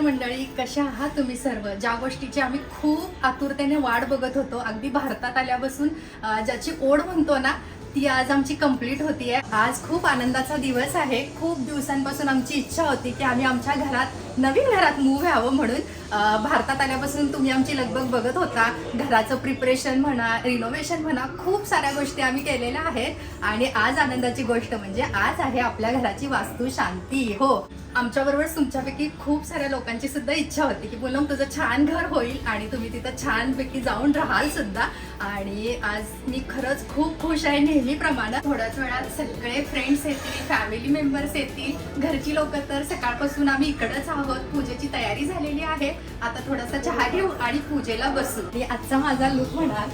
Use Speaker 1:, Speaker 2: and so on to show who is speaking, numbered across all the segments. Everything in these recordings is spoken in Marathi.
Speaker 1: मंडळी कशा आहात तुम्ही सर्व? ज्या गोष्टीची आम्ही खूप आतुरतेने वाट बघत होतो अगदी भारतात आल्यापासून ज्याची ओढ म्हणतो ना ती आज आमची कंप्लीट होतीये. आज खूप आनंदाचा दिवस आहे. खूप दिवसांपासून आमची इच्छा होती की आम्ही आमच्या घरात नवीन घरात मूव्ह व्हावं म्हणून भारतात आल्यापासून तुम्ही आमची लगबग बघत होता. घराचं प्रिपरेशन म्हणा रिनोव्हेशन म्हणा खूप साऱ्या गोष्टी आम्ही केलेल्या आहेत. आणि आज आनंदाची गोष्ट म्हणजे आज आहे आपल्या घराची वास्तू शांती हो. आमच्याबरोबर तुमच्यापैकी खूप साऱ्या लोकांची सुद्धा इच्छा होती की पूनम तुझं छान घर होईल आणि तुम्ही तिथं छानपैकी जाऊन राहाल सुद्धा. आणि आज मी खरंच खूप खुश आहे नेहमीप्रमाणे. थोड्याच वेळात सगळे फ्रेंड्स येतील फॅमिली मेंबर्स येतील. घरची लोक तर सकाळपासून आम्ही इकडंच आहोत. पूजेची तयारी झालेली आहे. आता थोडासा चहा घेऊ आणि पूजेला बसू. आजचा माझा लुक म्हणाल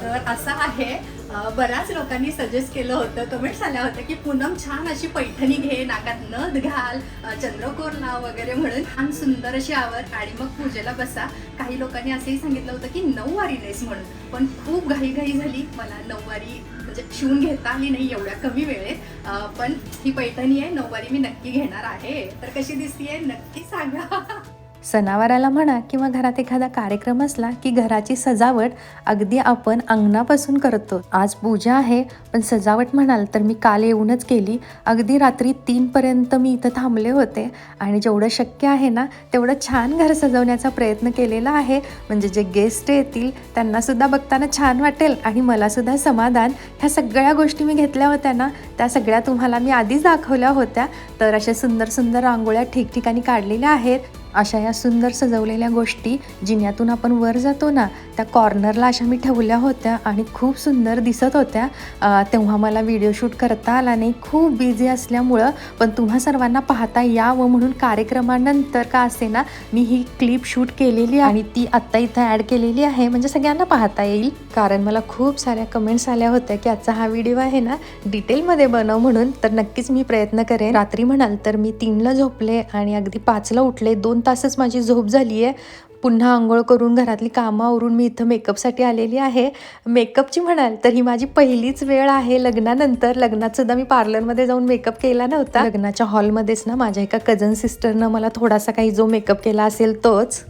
Speaker 1: तर असं आहे. बऱ्याच लोकांनी सजेस्ट केलं होतं कमेंट्स आल्या होत्या की पूनम छान अशी पैठणी घे नाकात नथ घाल चंद्रकोर लाव वगैरे म्हणून. छान सुंदर अशी आवर आणि मग पूजेला बसा. काही लोकांनी असंही सांगितलं होतं की नऊवारी नेस म्हणून. पण खूप घाईघाई झाली. मला नऊवारी म्हणजे शिवून घेता आली नाही एवढ्या कमी वेळेत. पण ही पैठणी आहे. नऊवारी मी नक्की घेणार आहे. तर कशी दिसतीये? नक्की सांगा.
Speaker 2: सणावाराला म्हणा किंवा घरात एखादा कार्यक्रम असला की घराची सजावट अगदी आपण अंगणापासून करतो. आज पूजा आहे पण सजावट म्हणाल तर मी काल येऊनच केली अगदी रात्री तीनपर्यंत मी इथं थांबले होते आणि जेवढं शक्य आहे ना तेवढं छान घर सजवण्याचा प्रयत्न केलेला आहे. म्हणजे जे गेस्ट येतील त्यांनासुद्धा बघताना छान वाटेल आणि मलासुद्धा समाधान. ह्या सगळ्या गोष्टी मी घेतल्या होत्या ना त्या सगळ्या तुम्हाला मी आधीच दाखवल्या होत्या. तर अशा सुंदर सुंदर रांगोळ्या ठिकठिकाणी काढलेल्या आहेत. अशा या सुंदर सजवलेल्या गोष्टी जिन्यातून आपण वर जातो ना त्या कॉर्नरला अशा मी ठेवल्या होत्या आणि खूप सुंदर दिसत होत्या. तेव्हा मला व्हिडिओ शूट करता आला नाही. खूप बिझी असल्यामुळं पण तुम्हा सर्वांना पाहता यावं म्हणून कार्यक्रमानंतर का असे ना मी ही क्लिप शूट केलेली आणि ती आत्ता इथं ॲड केलेली आहे. म्हणजे सगळ्यांना पाहता येईल. कारण मला खूप साऱ्या कमेंट्स आल्या होत्या की आजचा हा व्हिडिओ आहे ना डिटेलमध्ये बनव म्हणून. तर नक्कीच मी प्रयत्न करेन. रात्री म्हणाल तर मी तीनला झोपले आणि अगदी पाचला उठले. दोन दोन तासच माझी झोप झाली आहे पुन्हा आंघोळ करून घरातली कामं आवरून मी इथं मेकअपसाठी आलेली आहे. मेकअपची म्हणाल तर ही माझी पहिलीच वेळ आहे. लग्नानंतर लग्नात सुद्धा मी पार्लरमध्ये जाऊन मेकअप केला नव्हता. लग्नाच्या हॉलमध्येच ना माझ्या एका कझन सिस्टरनं मला थोडासा काही जो मेकअप केला असेल तोच.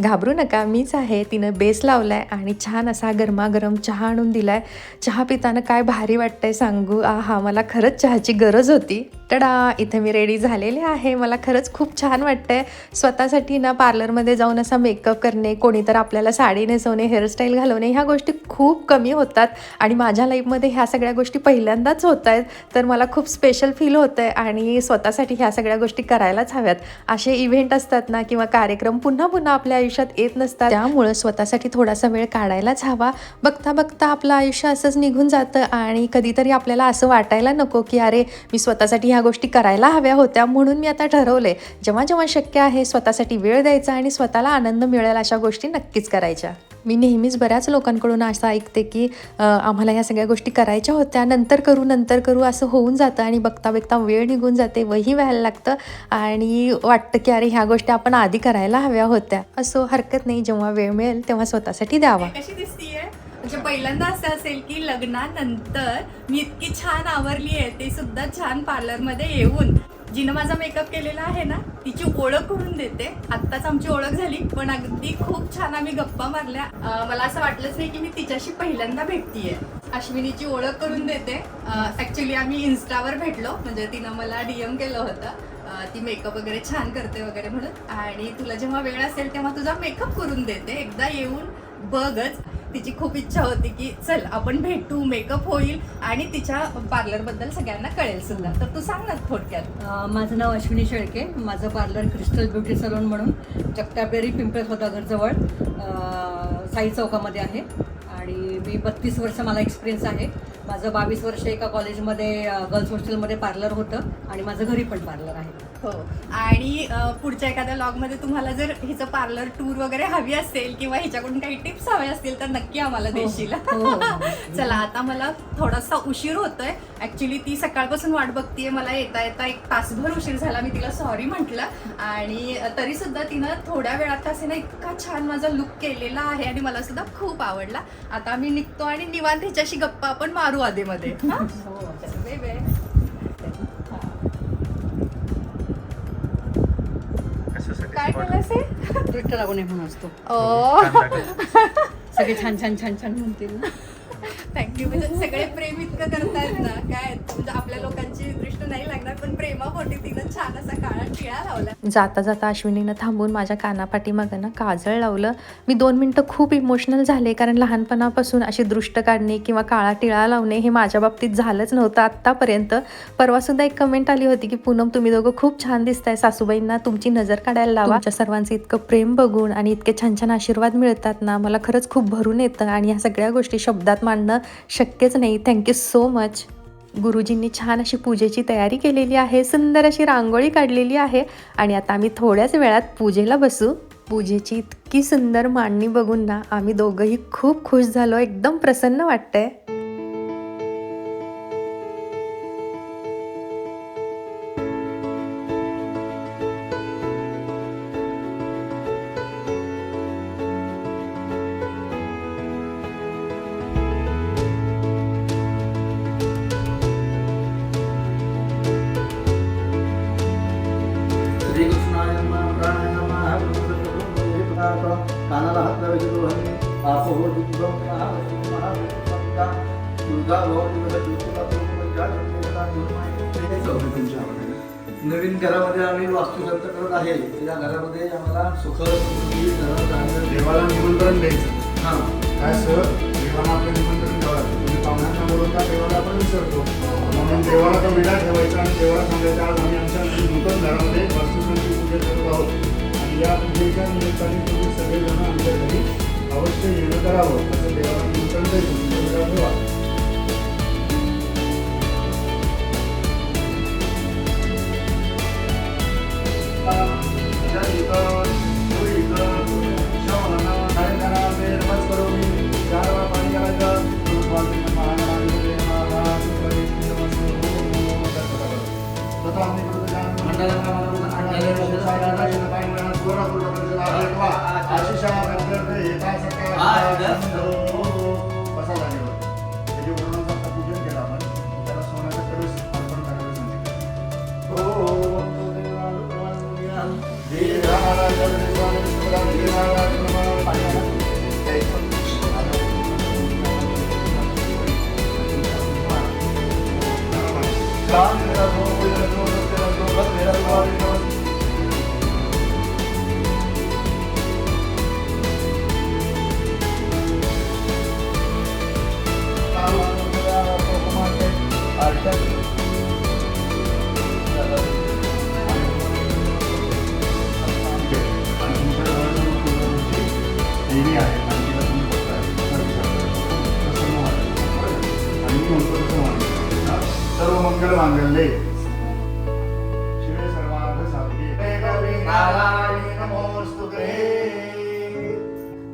Speaker 2: घाबरू नका मीच आहे. तिनं बेस लावलाय आणि छान असा गरमागरम चहा आणून दिलाय. चहा पिताना काय भारी वाटतंय सांगू? आ हा मला खरंच चहाची गरज होती. टडा इथे मी रेडी झालेले आहे. मला खरंच खूप छान वाटतंय. स्वतःसाठी ना पार्लरमध्ये जाऊन असा मेकअप करणे कोणी तर आपल्याला साडी नेसवणे हेअरस्टाईल घालवणे ह्या गोष्टी खूप कमी होतात. आणि माझ्या लाईफमध्ये ह्या सगळ्या गोष्टी पहिल्यांदाच होत आहेत. तर मला खूप स्पेशल फील होतं आहे आणि स्वतःसाठी ह्या सगळ्या गोष्टी करायलाच हव्यात. असे इव्हेंट असतात ना किंवा कार्यक्रम पुन्हा पुन्हा आपल्या आयुष्यात येत नसतात. त्यामुळं स्वतःसाठी थोडासा वेळ काढायलाच हवा. बघता बघता आपलं आयुष्य असंच निघून जातं आणि कधीतरी आपल्याला असं वाटायला नको की अरे मी स्वतःसाठी ह्या गोष्टी करायला हव्या होत्या म्हणून मी आता ठरवले जेव्हा जेव्हा शक्य आहे स्वतःसाठी वेळ द्यायचा आणि स्वतःला आनंद मिळेल अशा गोष्टी नक्कीच करायच्या. मी नेहमीच बऱ्याच लोकांकडून असं ऐकते की आम्हाला ह्या सगळ्या गोष्टी करायच्या होत्या. नंतर करू नंतर करू असं होऊन जातं आणि बघता बघता वेळ निघून जाते वही व्हायला लागतं आणि वाटतं की अरे ह्या गोष्टी आपण आधी करायला हव्या होत्या. असो हरकत नाही. जेव्हा वेळ मिळेल तेव्हा स्वतःसाठी द्यावा.
Speaker 1: कशी म्हणजे पहिल्यांदा असं असेल की लग्नानंतर मी इतकी छान आवरली आहे ते सुद्धा छान पार्लरमध्ये येऊन. जिनं माझा मेकअप केलेला आहे ना तिची ओळख करून देते. आत्ताच आमची ओळख झाली पण अगदी खूप छान आम्ही गप्पा मारल्या. मला असं वाटलंच नाही की मी तिच्याशी पहिल्यांदा भेटतीये. अश्विनीची ओळख करून देते. ऍक्च्युली आम्ही इन्स्टावर भेटलो म्हणजे तिनं मला डीएम केलं होतं. ती मेकअप वगैरे छान करते वगैरे म्हणून. आणि तुला जेव्हा वेळ असेल तेव्हा तुझा मेकअप करून देते. एकदा येऊन बघच. तिची खूप इच्छा होती की चल आपण भेटू मेकअप होईल आणि तिच्या पार्लरबद्दल सगळ्यांना कळेल सुद्धा. तर तू सांग ना थोडक्यात.
Speaker 3: माझं नाव अश्विनी शेळके. माझं पार्लर क्रिस्टल ब्युटी सलून म्हणून जगतापेरी पिंपळे जवळ साई चौकामध्ये आहे. मी बत्तीस वर्ष मला एक्सपिरियन्स आहे. माझं बावीस वर्ष एका कॉलेजमध्ये गर्ल्स हॉस्टेलमध्ये पार्लर होतं आणि माझं घरी पण पार्लर आहे.
Speaker 1: हो. आणि पुढच्या एखाद्या लॉगमध्ये तुम्हाला जर हिचं पार्लर टूर वगैरे हवी असेल किंवा हिच्याकडून काही टिप्स हवे असतील तर नक्की आम्हाला देशील.
Speaker 3: हो, हो, हो.
Speaker 1: चला आता मला थोडासा उशीर होतोय. ऍक्च्युली ती सकाळपासून वाट बघतीये. मला येता येता एक तासभर उशीर झाला. मी तिला सॉरी म्हटलं. आणि तरी सुद्धा तिनं थोड्या वेळात असे ना इतका छान माझा लुक केलेला आहे आणि मला सुद्धा खूप आवडला. आता आम्ही निघतो आणि निवांत हिच्याशी गप्पा आपण मारू आधीमध्ये. हा? काय केलंस हे?
Speaker 3: दृष्ट लागू नये म्हणून असतो. सगळे छान छान छान. छान म्हणतील
Speaker 1: थँक्यू म्हणजे सगळे प्रेम इतकं करतायत ना? काय? म्हणजे आपल्या लोकांची दृष्ट नाही लागणार पण प्रेमापोटी तिनं छान असा काळा टिळा लावला.
Speaker 2: जाता जाता अश्विनीनं थांबून माझ्या कानापाठी मागं ना काजळ लावलं. मी दोन मिनटं खूप इमोशनल झाले कारण लहानपणापासून अशी दृष्ट काढणे किंवा काळा टिळा लावणे हे माझ्या बाबतीत झालंच नव्हतं आत्तापर्यंत. परवासुद्धा एक कमेंट आली होती की पूनम तुम्ही दोघं खूप छान दिसताय. सासूबाईंना तुमची नजर काढायला लावा. तुमच्या सर्वांचं इतकं प्रेम बघून आणि इतके छान छान आशीर्वाद मिळतात ना मला खरंच खूप भरून येतं. आणि ह्या सगळ्या गोष्टी शब्दात मांडणं शक्यच नाही. थँक्यू सो मच गुरुजींनी छान अशी पूजेची तयारी केलेली आहे. सुंदर अशी रांगोळी काढलेली आहे. आणि आता आम्ही थोड्याच वेळात पूजेला बसू. पूजेची इतकी सुंदर मांडणी बघून ना आम्ही दोघंही खूप खुश झालो. एकदम प्रसन्न वाटतंय.
Speaker 4: कानाला हात लावायचे दोघांनी आपो दिग्गम महाविष्णुमहा दुर्गा तुमच्या नवीन घरामध्ये आम्ही वास्तुशांत करत आहे. या घरामध्ये आम्हाला सुख
Speaker 5: देवाला निमंत्रण द्यायचं.
Speaker 4: हां.
Speaker 5: काय सर? देवाला आपलं निमंत्रण द्यावं तुम्ही पाहुण्यांना बोलवता देवाला आपण विसरतो. म्हणून देवाला तो विडा ठेवायचा आणि देवाला सांगायचं आज आम्ही आमच्या नूतन घरामध्ये वास्तुशांती पूजा करत आहोत. या पूजेच्या निमित्ताने तुम्ही सगळेजण आमच्या घरी अवश्य येणं करावं असं देवाला निमंत्रण द्यायचं तुमचा विडा ठेवा पूजन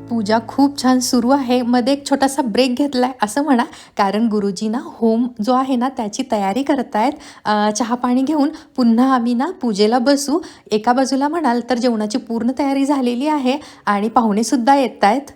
Speaker 2: पूजा खूप छान सुरू आहे. मध्ये एक छोटासा ब्रेक घेतलाय असं म्हणा. कारण गुरुजी ना होम जो आहे ना त्याची तयारी करत आहेत चहा पाणी घेऊन पुन्हा आम्ही ना पूजेला बसू. एका बाजूला म्हणाल तर जेवणाची पूर्ण तयारी झालेली आहे आणि पाहुणेसुद्धा येत आहेत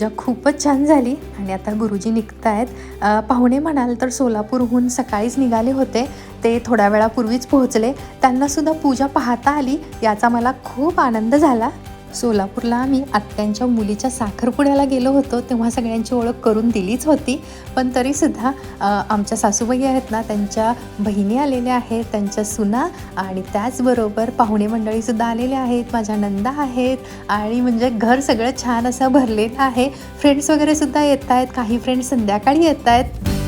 Speaker 2: पूजा खूपच छान झाली आणि आता गुरुजी निघत आहेत पाहुणे म्हणाल तर सोलापूरहून सकाळीच निघाले होते. ते थोड्या वेळापूर्वीच पोहोचले. त्यांनासुद्धा पूजा पाहता आली. याचा मला खूप आनंद झाला. सोलापूरला आम्ही आत्यांच्या मुलीच्या साखरपुड्याला गेलो होतो तेव्हा सगळ्यांची ओळख करून दिलीच होती. पण तरीसुद्धा आमच्या सासूबाई आहेत ना त्यांच्या बहिणी आलेल्या आहेत त्यांच्या सुना आणि त्याचबरोबर पाहुणे मंडळीसुद्धा आलेले आहेत माझ्या नंदा आहेत आणि म्हणजे घर सगळं छान असं भरलेलं आहे. फ्रेंड्स वगैरेसुद्धा येत आहेत काही फ्रेंड्स संध्याकाळी येत आहेत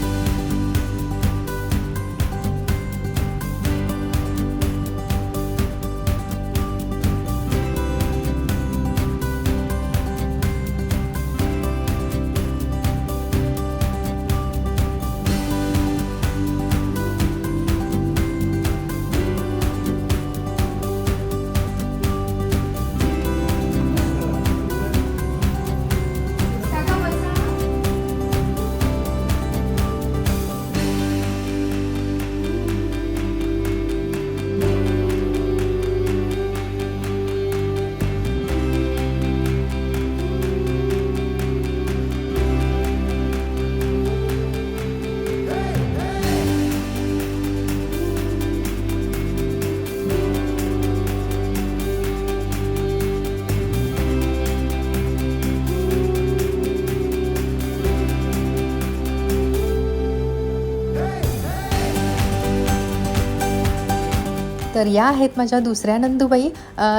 Speaker 2: तर या आहेत माझ्या दुसऱ्या नंदूबाई.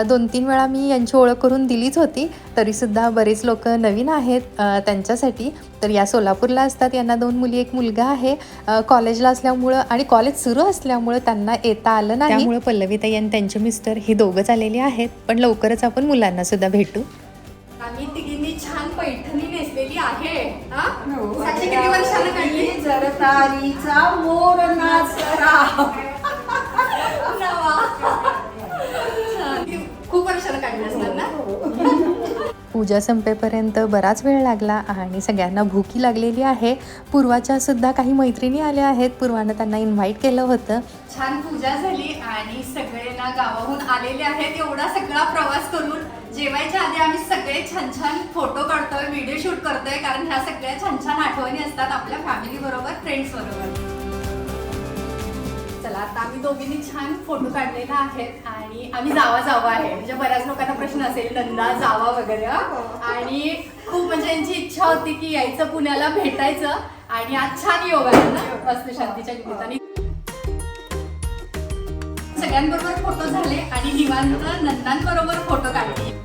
Speaker 2: दोन तीन वेळा मी यांची ओळख करून दिलीच होती. तरीसुद्धा बरेच लोक नवीन आहेत त्यांच्यासाठी. तर या सोलापूरला असतात. यांना दोन मुली एक मुलगा आहे. कॉलेजला असल्यामुळं आणि कॉलेज सुरू असल्यामुळं त्यांना येता आलं नाही. त्यामुळे पल्लवीताई आणि त्यांचे मिस्टर हे दोघंच आलेले आहेत. पण लवकरच आपण मुलांना सुद्धा भेटू.
Speaker 1: आम्ही तिघींनी छान पैठणी नेसलेली आहे. हा? साक्षी किती वर्षानं काढली?
Speaker 3: जरतारीचा मोर.
Speaker 1: ती खूप वर्षानं काढली असणार ना
Speaker 2: पूजा संपेपर्यंत बराच वेळ लागला आणि सगळ्यांना भूकी लागलेली आहे. पूर्वाच्या सुद्धा काही मैत्रिणी आल्या आहेत. पूर्वानं त्यांना इन्व्हाइट केलं होतं.
Speaker 1: छान पूजा झाली आणि सगळे ना गावाहून आलेले आहेत. एवढा सगळा प्रवास करून जेवायच्या आधी आम्ही सगळे छान छान फोटो काढतोय व्हिडिओ शूट करतोय. कारण ह्या सगळ्या छान छान आठवणी असतात आपल्या फॅमिली बरोबर फ्रेंड्स बरोबर. चला आता आम्ही दोघींनी छान फोटो काढलेला आहेत आणि आम्ही जावा जावा आहे. म्हणजे बऱ्याच लोकांना प्रश्न असेल नंदा जावा वगैरे हा? आणि खूप म्हणजे यांची इच्छा होती की यायचं पुण्याला भेटायचं आणि आज छान योग आहे ना वास्तुशांतीच्या निमित्ताने. सगळ्यांबरोबर फोटो झाले आणि निवांत नंदांबरोबर फोटो काढले.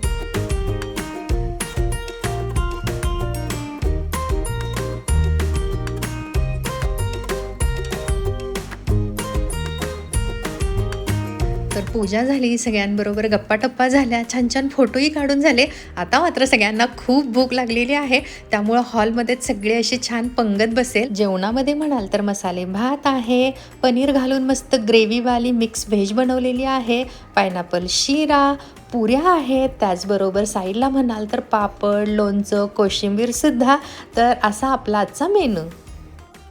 Speaker 2: पूजा झाली सगळ्यांबरोबर गप्पाटप्पा झाल्या छान छान फोटोही काढून झाले. आता मात्र सगळ्यांना खूप भूक लागलेली आहे. त्यामुळं हॉलमध्येच सगळे असे छान पंगत बसेल. जेवणामध्ये म्हणाल तर मसाले भात आहे पनीर घालून मस्त ग्रेव्हीवाली मिक्स व्हेज बनवलेली आहे पायनॅपल शिरा पुऱ्या आहेत. त्याचबरोबर साईडला म्हणाल तर पापड लोणचं कोशिंबीरसुद्धा तर असा आपला आजचा मेनू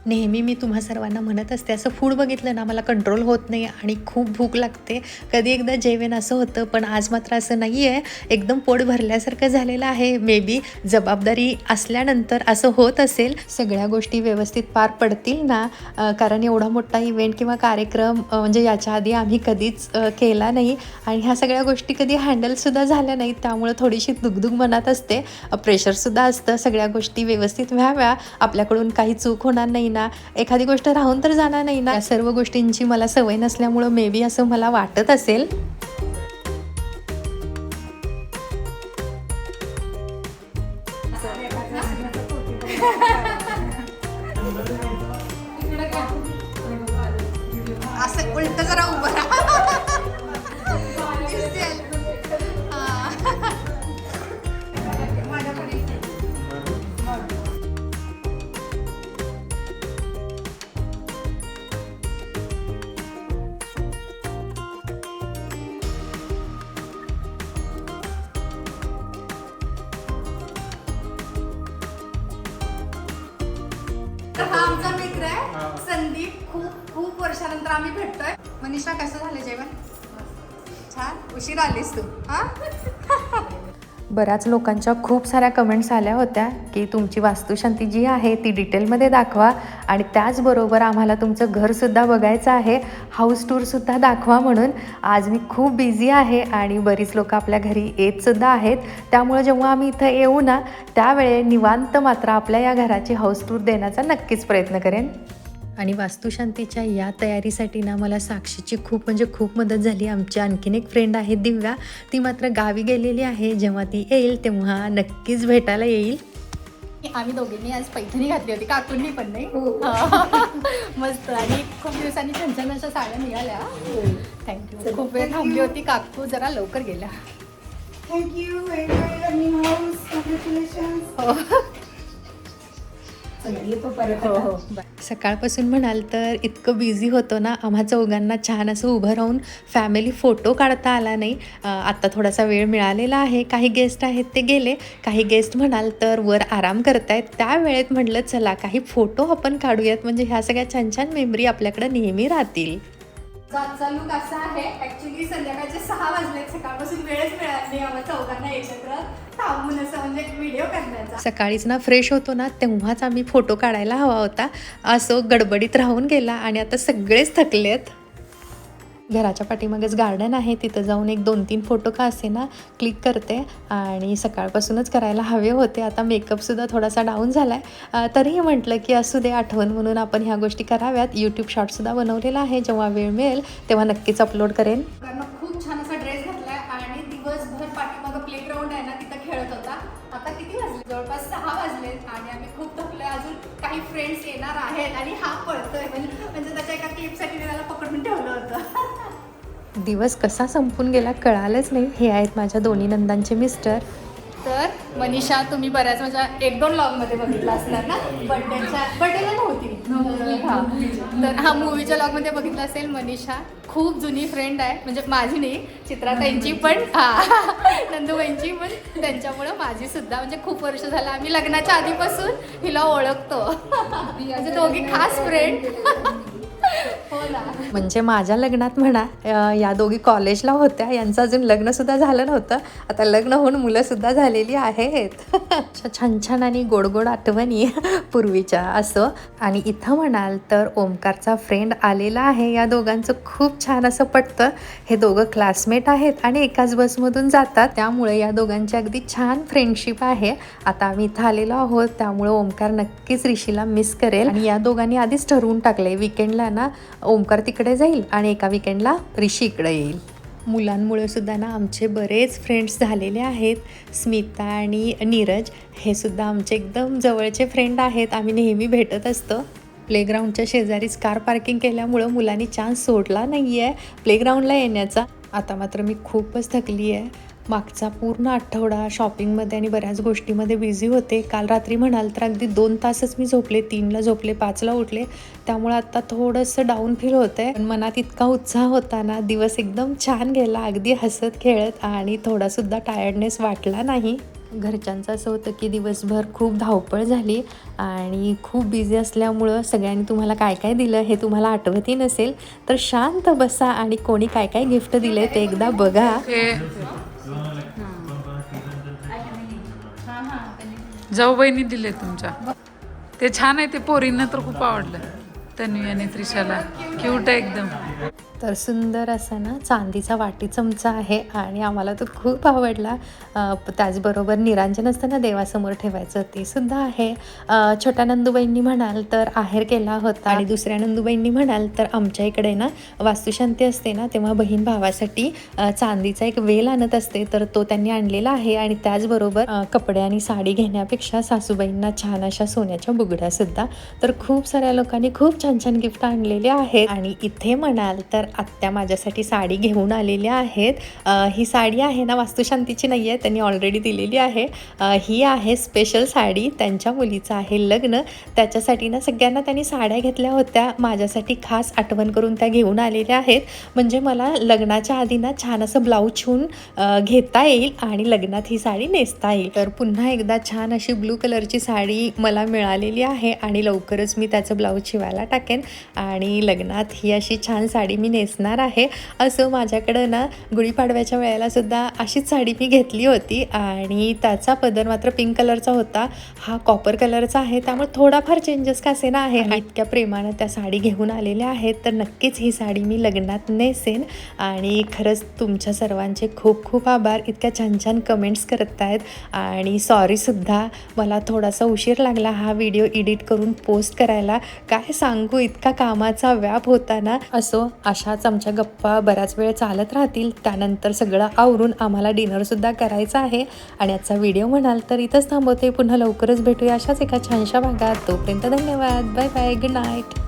Speaker 2: नेहमी मी तुम्हा सर्वांना म्हणत असते असं फूड बघितलं ना मला कंट्रोल होत नाही आणि खूप भूक लागते. कधी एकदा जेवेन असं होतं पण आज मात्र असं नाही आहे एकदम पोट भरल्यासारखं झालेलं आहे. मे बी जबाबदारी असल्यानंतर असं होत असेल. सगळ्या गोष्टी व्यवस्थित पार पडतील ना? कारण एवढा मोठा इव्हेंट किंवा कार्यक्रम म्हणजे याच्या आधी आम्ही कधीच केला नाही. आणि ह्या सगळ्या गोष्टी कधी हँडलसुद्धा झाल्या नाहीत. त्यामुळे थोडीशी दुगदुग मनात असते. प्रेशरसुद्धा असतं. सगळ्या गोष्टी व्यवस्थित व्हाव्या. आपल्याकडून काही चूक होणार नाही ना? एखादी गोष्ट राहून तर जाणार नाही ना. सर्व गोष्टींची मला सवय नसल्यामुळं मे बी असं मला वाटत असेल.
Speaker 1: असं उलट जरा उभं राहा. मनीषा कसं झालं जेवण? छान? उशीर आलीस तू.
Speaker 2: बऱ्याच लोकांच्या खूप साऱ्या कमेंट्स आल्या होत्या की तुमची वास्तुशांती जी आहे ती डिटेलमध्ये दाखवा आणि त्याचबरोबर आम्हाला तुमचं घरसुद्धा बघायचं आहे हाऊस टूरसुद्धा दाखवा म्हणून. आज मी खूप बिझी आहे आणि बरीच लोक आपल्या घरी येतसुद्धा आहेत. त्यामुळे जेव्हा आम्ही इथं येऊ ना त्यावेळे निवांत मात्र आपल्या या घराची हाऊस टूर देण्याचा नक्कीच प्रयत्न करेन. आणि वास्तुशांतीच्या या तयारीसाठी ना मला साक्षीची खूप म्हणजे खूप मदत झाली. आमची आणखीन एक फ्रेंड आहे दिव्या. ती मात्र गावी गेलेली आहे. जेव्हा ती येईल तेव्हा नक्कीच भेटायला येईल.
Speaker 1: आम्ही दोघींनी आज पैठणी घातली होती. काकूंनी पण नाही. मस्त. आणि खूप दिवसांनी छान छान अशा साड्या मिळाल्या. थँक्यू खूप वेळ थांबली होती. काकू जरा लवकर गेल्या.
Speaker 6: थँक्यू
Speaker 1: हो. हो.
Speaker 2: सकाळपासून म्हणाल तर इतकं बिझी होतो ना आम्हा चौघांना छान असं उभं राहून फॅमिली फोटो काढता आला नाही. आत्ता थोडासा वेळ मिळालेला आहे काही गेस्ट आहेत ते गेले. काही गेस्ट म्हणाल तर वर आराम करतायत. त्या वेळेत म्हटलं चला काही फोटो आपण काढूयात. म्हणजे ह्या सगळ्या छान छान मेमरी आपल्याकडे नेहमी राहतील.
Speaker 1: आजचा लुक असा आहे? ऍक्च्युली संध्याकाळचे सहा वाजलेत. सकाळपासून वेळच मिळाली नाही. आम्हाला चौघांना एकत्र थांबून असं म्हणजे व्हिडिओ करण्याचा.
Speaker 2: सकाळीच ना फ्रेश होतो ना तेव्हाच आम्ही फोटो काढायला हवा होता. असं गडबडीत राहून गेला आणि आता सगळेच थकलेत. घराच्या पाठीमागेच गार्डन आहे. तिथं जाऊन एक दोन तीन फोटो का असे ना क्लिक करते. आणि सकाळपासूनच करायला हवे होते. आता मेकअपसुद्धा थोडासा डाऊन झाला आहे तरीही म्हटलं की असू दे आठवण म्हणून आपण ह्या गोष्टी कराव्यात. यूट्यूब शॉर्टसुद्धा बनवलेला आहे. जेव्हा वेळ मिळेल तेव्हा नक्कीच अपलोड करेन.
Speaker 1: खूप छान असा ड्रेस घातलाय. आणि दिवसभर पाठीमागं प्लेग्राऊंड आहे ना तिथं खेळत होता. आता किती वाजले? जवळपास सहा वाजले आणि आम्ही काही फ्रेंड्स येणार आहेत आणि हा पळतोय. म्हणजे म्हणजे त्याच्या एका क्लिपसाठी मी त्याला पकडून ठेवलं होतं.
Speaker 2: दिवस कसा संपून गेला कळालंच नाही. हे आहेत माझ्या दोन्ही नंदांचे मिस्टर.
Speaker 1: तर मनीषा तुम्ही बऱ्याच माझ्या एक दोन लॉगमध्ये बघितला असणार ना? बर्थडेच्या बर्थडेला नव्हती. हा. तर हा मूवीच्या लॉगमध्ये बघितलं असेल मनीषा. खूप जुनी फ्रेंड आहे. म्हणजे माझी नाही चित्राताईंची पण हा. नंदूबाईंची पण त्यांच्यामुळं माझी सुद्धा. म्हणजे खूप वर्ष झालं आम्ही लग्नाच्या आधीपासून हिला ओळखतो. म्हणजे दोघी खास फ्रेंड हो ना.
Speaker 2: म्हणजे माझ्या लग्नात म्हणा या दोघी कॉलेजला होत्या. यांचं अजून लग्नसुद्धा झालं नव्हतं. आता लग्न होऊन मुलंसुद्धा झालेली आहेत. छान छान आणि गोड गोड आठवणी पूर्वीच्या असं. आणि इथं म्हणाल तर ओमकारचा फ्रेंड आलेला आहे. या दोघांचं खूप छान असं पटतं. हे दोघं क्लासमेट आहेत आणि एकाच बसमधून जातात. त्यामुळे या दोघांची अगदी छान फ्रेंडशिप आहे. आता आम्ही इथं आलेलो आहोत. त्यामुळे ओमकार नक्कीच ऋषीला मिस करेल. आणि या दोघांनी आधीच ठरवून टाकले विकेंडला असताना ओमकार तिकडे जाईल आणि एका विकेंडला ऋषी इकडे येईल. मुलांमुळे सुद्धा ना आमचे बरेच फ्रेंड्स झालेले आहेत. स्मिता आणि नीरज हे सुद्धा आमचे एकदम जवळचे फ्रेंड आहेत. आम्ही नेहमी भेटत असतो. प्लेग्राऊंडच्या शेजारीच कार पार्किंग केल्यामुळं मुलांनी चान्स सोडला नाही आहे प्लेग्राऊंडला येण्याचा. आता मात्र मी खूपच थकली आहे मागचा पूर्ण आठवडा शॉपिंगमध्ये आणि बऱ्याच गोष्टीमध्ये बिझी होते. काल रात्री म्हणाल तर अगदी दोन तासच मी झोपले तीनला झोपले पाचला उठले. त्यामुळे आता थोडंसं डाऊन फील होतं आहे पण मनात इतका उत्साह होता ना दिवस एकदम छान गेला. अगदी हसत खेळत आणि थोडासुद्धा टायर्डनेस वाटला नाही. घरच्यांचं असं होतं की दिवसभर खूप धावपळ झाली आणि खूप बिझी असल्यामुळं सगळ्यांनी तुम्हाला काय काय दिलं हे तुम्हाला आठवतही नसेल. तर शांत बसा आणि कोणी काय काय गिफ्ट दिले ते एकदा बघा.
Speaker 7: जाऊ बहिणी दिले तुमच्या. ते छान आहे ते पोरींना तर खूप आवडलं. तन्वी आणि त्रिशाला. क्यूट आहे एकदम.
Speaker 2: तर सुंदर असा ना चांदीचा वाटी चमचा आहे आणि आम्हाला तो खूप आवडला. त्याचबरोबर निरांजन असतं ना देवासमोर ठेवायचं ते सुद्धा आहे. छोट्या नंदूबाईंनी म्हणाल तर आहेर केला होता. आणि दुसऱ्या नंदूबाईंनी म्हणाल तर आमच्या इकडे ना वास्तुशांती असते ना तेव्हा बहीण भावासाठी चांदीचा एक वेल आणत असते. तर तो त्यांनी आणलेला आहे आणि त्याचबरोबर कपडे आणि साडी घेण्यापेक्षा सासूबाईंना छान अशा सोन्याच्या बुगड्या सुद्धा. तर खूप साऱ्या लोकांनी खूप छान छान गिफ्ट आणलेले आहेत. आणि इथे म्हणाल तर आत्या माझ्यासाठी साडी घेऊन आलेल्या आहेत. ही साडी आहे ना वास्तुशांतीची नाही आहे त्यांनी ऑलरेडी दिलेली आहे. ही आहे स्पेशल साडी त्यांच्या मुलीचं आहे लग्न. त्याच्यासाठी ना सगळ्यांना त्यांनी साड्या घेतल्या होत्या. माझ्यासाठी खास आठवण करून त्या घेऊन आलेल्या आहेत. म्हणजे मला लग्नाच्या आधी ना छान असं ब्लाऊज शिवून घेता येईल आणि लग्नात ही साडी नेसता येईल. तर पुन्हा एकदा छान अशी ब्लू कलरची साडी मला मिळालेली आहे आणि लवकरच मी त्याचं ब्लाऊज शिवायला टाकेन. आणि लग्नात ही अशी छान साडी साडी मी नेसणार आहे. असं माझ्याकडं ना गुढीपाडव्याच्या वेळेलासुद्धा अशीच साडी मी घेतली होती. आणि त्याचा पदर मात्र पिंक कलरचा होता. हा कॉपर कलरचा आहे. त्यामुळे थोडाफार चेंजेस का असे ना आहे इतक्या प्रेमानं त्या साडी घेऊन आलेल्या आहेत. तर नक्कीच ही साडी मी लग्नात नेसेन. आणि खरंच तुमच्या सर्वांचे खूप खूप आभार. इतक्या छान छान कमेंट्स करत आहेत आणि सॉरीसुद्धा मला थोडासा उशीर लागला हा व्हिडिओ एडिट करून पोस्ट करायला. काय सांगू? इतका कामाचा व्याप होता ना. असो अशाच आमच्या गप्पा बऱ्याच वेळ चालत राहतील. त्यानंतर सगळं आवरून आम्हाला डिनरसुद्धा करायचं आहे. आणि आजचा व्हिडिओ म्हणाल तर इथंच थांबवते. पुन्हा लवकरच भेटूया अशाच एका छानशा भागात. तोपर्यंत धन्यवाद. Bye bye good night